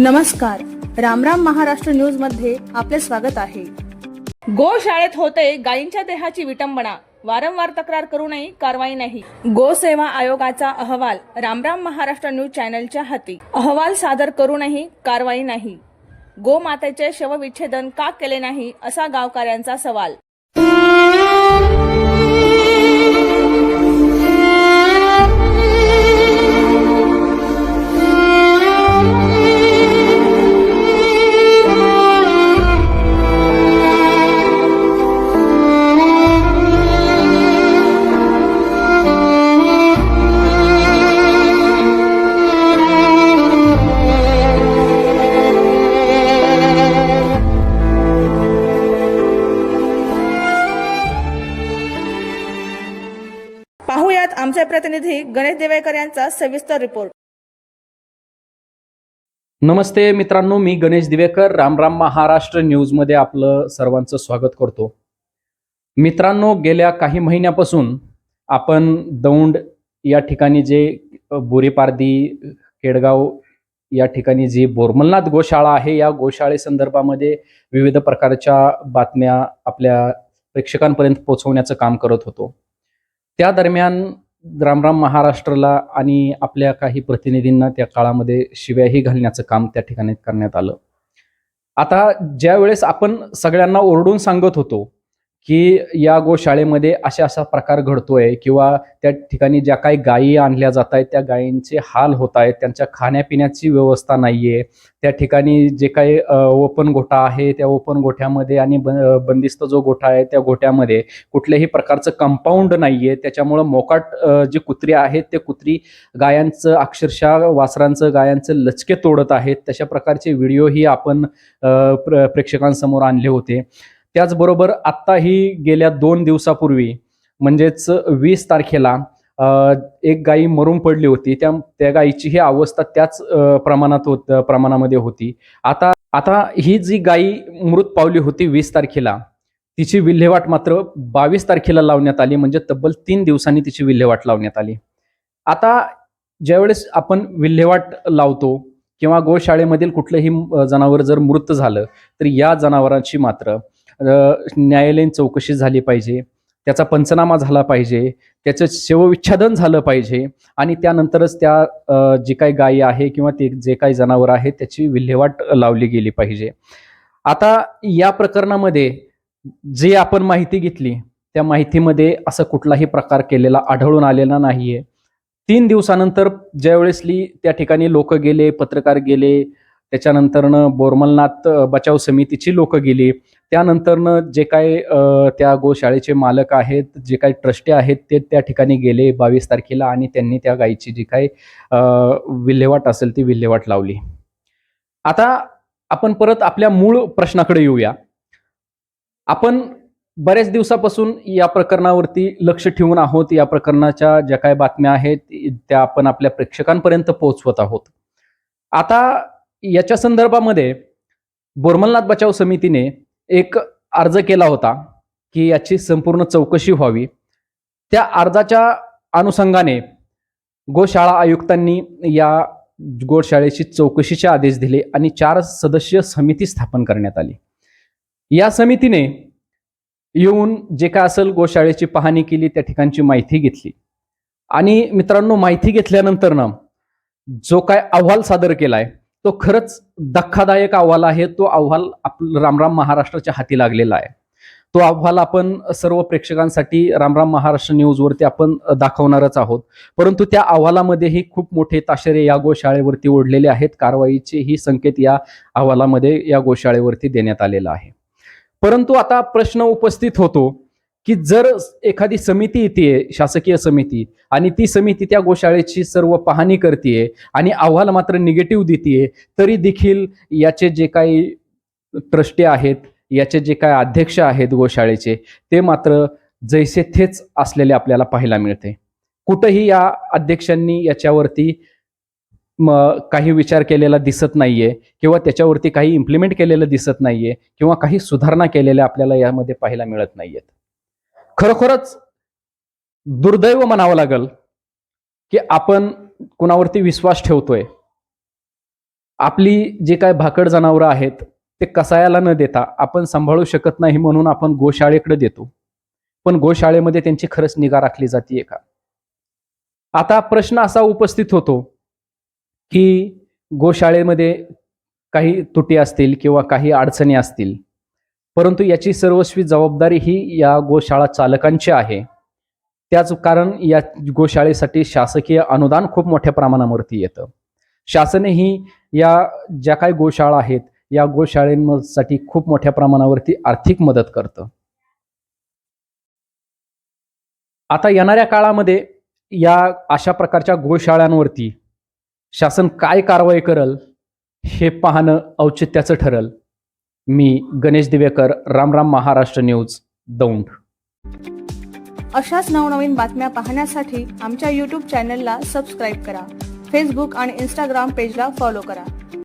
नमस्कार. रामराम महाराष्ट्र न्यूजमध्ये आपले स्वागत आहे. गो शाळेत होते गायींच्या देहाची विटंबना. वारंवार तक्रार करूनही कारवाई नाही. गो सेवा आयोगाचा अहवाल रामराम महाराष्ट्र न्यूज चॅनलच्या हाती. अहवाल सादर करूनही कारवाई नाही. गोमातेचे शवविच्छेदन का केले नाही असा गावकऱ्यांचा सवाल. गणेश देवेकर यांचा सविस्तर रिपोर्ट नमस्ते मित्रांनो मी गणेश दिवेकर रामराम महाराष्ट्र न्यूजमध्ये आपलं सर्वांचं स्वागत करतो. मित्रांनो गेल्या काही महिन्यापासून आपण दौंड या ठिकाणी जे बोरीपारदी केडगाव या ठिकाणी जी बोरमलनाथ गोशाळा आहे या गोशाळेसंदर्भामध्ये विविध प्रकारच्या बातम्या आपल्या प्रेक्षकांपर्यंत पोहोचवण्याचं काम करत होतो. त्या दरम्यान रामराम महाराष्ट्राला आणि आपल्या काही प्रतिनिधींना त्या काळामध्ये शिव्याही घालण्याचं काम त्या ठिकाणी करण्यात आलं. आता ज्या वेळेस आपण सगळ्यांना ओरडून सांगत होतो की या गोशाळेमध्ये अशा असा प्रकार घडतोय किंवा त्या ठिकाणी ज्या काही गायी आणल्या जात आहेत त्या गायींचे हाल होत आहेत त्यांच्या खाण्यापिण्याची व्यवस्था नाहीये. त्या ठिकाणी जे काही ओपन गोठा आहे त्या ओपन गोठ्यामध्ये आणि ब- बंदिस्त जो गोठा आहे त्या गोठ्यामध्ये कुठल्याही प्रकारचं कंपाऊंड नाहीये. त्याच्यामुळं मोकाट जी कुत्री आहेत ते कुत्री गायांचं अक्षरशः वासरांचं गायांचं लचके तोडत आहेत. तशा प्रकारचे व्हिडिओही आपण प्र प्रेक्षकांसमोर आणले होते. त्याचबरोबर आत्ताही गेल्या दोन दिवसापूर्वी म्हणजेच वीस तारखेला एक गाई मरून पडली होती. त्या त्या गायीची ही अवस्था त्याच प्रमाणात होत प्रमाणामध्ये होती. आता आता ही जी गाई मृत पावली होती वीस तारखेला तिची विल्हेवाट मात्र बावीस तारखेला लावण्यात आली. म्हणजे तब्बल तीन दिवसांनी तिची विल्हेवाट लावण्यात आली. आता ज्यावेळेस आपण विल्हेवाट लावतो किंवा गोशाळेमधील कुठलंही जनावर जर मृत झालं तर या जनावरांची मात्र न्यायालयीन चौकशी झाली पाहिजे त्याचा पंचनामा झाला पाहिजे त्याचं शवविच्छेदन झालं पाहिजे आणि त्यानंतरच त्या जी काही गायी आहे किंवा ते जे काही जनावर आहे त्याची विल्हेवाट लावली गेली पाहिजे. आता या प्रकरणामध्ये जे आपण माहिती घेतली त्या माहितीमध्ये असा कुठलाही प्रकार केलेला आढळून आलेला नाहीये. तीन दिवसानंतर ज्यावेळेसली त्या ठिकाणी लोक गेले पत्रकार गेले त्याच्यानंतरनं बोरमलनाथ बचाव समितीची लोक गेली त्यानंतरनं जे काय त्या गोशाळेचे मालक आहेत जे काही ट्रस्टी आहेत ते त्या ठिकाणी गेले बावीस तारखेला आणि त्यांनी त्या गायीची जी काही विल्हेवाट असेल ती विल्हेवाट लावली. आता आपण परत आपल्या मूळ प्रश्नाकडे येऊया. आपण बऱ्याच दिवसापासून या प्रकरणावरती लक्ष ठेवून आहोत. या प्रकरणाच्या ज्या काही बातम्या आहेत त्या आपण आपल्या प्रेक्षकांपर्यंत पोहोचवत आहोत. आता याच्या संदर्भामध्ये बोरमलनाथ बचाव समितीने एक अर्ज केला होता की याची संपूर्ण चौकशी व्हावी. त्या अर्जाच्या अनुषंगाने गोशाळा आयुक्तांनी या गोशाळेची चौकशीचे आदेश दिले आणि चार सदस्य समिती स्थापन करण्यात आली. या समितीने येऊन जे काय असेल गोशाळेची पाहणी केली त्या ठिकाणची माहिती घेतली. आणि मित्रांनो माहिती घेतल्यानंतर ना जो काय अहवाल सादर केलाय तो खरंच धक्कादायक अहवाल आहे. तो अहवाल आपलं रामराम महाराष्ट्राच्या हाती लागलेला आहे. तो अहवाल आपण सर्व प्रेक्षकांसाठी रामराम महाराष्ट्र न्यूजवरती आपण दाखवणारच आहोत. परंतु त्या अहवालामध्येही खूप मोठे ताशेरे या गोशाळेवरती ओढलेले आहेत. कारवाईचे ही संकेत या अहवालामध्ये या गोशाळेवरती देण्यात आलेला आहे. परंतु आता प्रश्न उपस्थित होतो. की जर एखादी समिती येते शासकीय समिती आणि ती समिती त्या गोशाळेची सर्व पाहणी करते आणि अहवाल मात्र निगेटिव्ह देते तरी देखील याचे जे काही ट्रस्टी आहेत याचे जे काही अध्यक्ष आहेत गोशाळेचे ते मात्र जैसे थेच असलेले आपल्याला पाहायला मिळते. कुठंही या अध्यक्षांनी याच्यावरती काही विचार केलेला दिसत नाहीये किंवा त्याच्यावरती काही इम्प्लिमेंट केलेलं दिसत नाहीये किंवा काही सुधारणा केलेल्या आपल्याला यामध्ये पाहायला मिळत नाहीयेत. खरोखरच दुर्दैव म्हणावं लागल की आपण कुणावरती विश्वास ठेवतोय. आपली जे काय भाकड जनावरं आहेत ते कसायाला न देता आपण सांभाळू शकत नाही म्हणून आपण गोशाळेकडे देतो. पण गोशाळेमध्ये त्यांची खरंच निगा राखली जाते का? आता प्रश्न असा उपस्थित होतो की गोशाळेमध्ये काही तुटी असतील किंवा काही अडचणी असतील परंतु याची सर्वस्वी जबाबदारी ही या गोशाळा चालकांची आहे. त्याच कारण या गोशाळेसाठी शासकीय अनुदान खूप मोठ्या प्रमाणावरती येतं. शासनही या ज्या काही गोशाळा आहेत या गोशाळेंसाठी खूप मोठ्या प्रमाणावरती आर्थिक मदत करतं. आता येणाऱ्या काळामध्ये या अशा प्रकारच्या गोशाळांवरती शासन काय कारवाई करल हे पाहणं औचित्याचं ठरल. मी गणेश दिवेकर रामराम महाराष्ट्र न्यूज दौंड. अशाच नवनवीन बातम्या पाहण्यासाठी आमच्या यूट्यूब चॅनलला सबस्क्राईब करा. फेसबुक आणि इंस्टाग्राम पेजला फॉलो करा.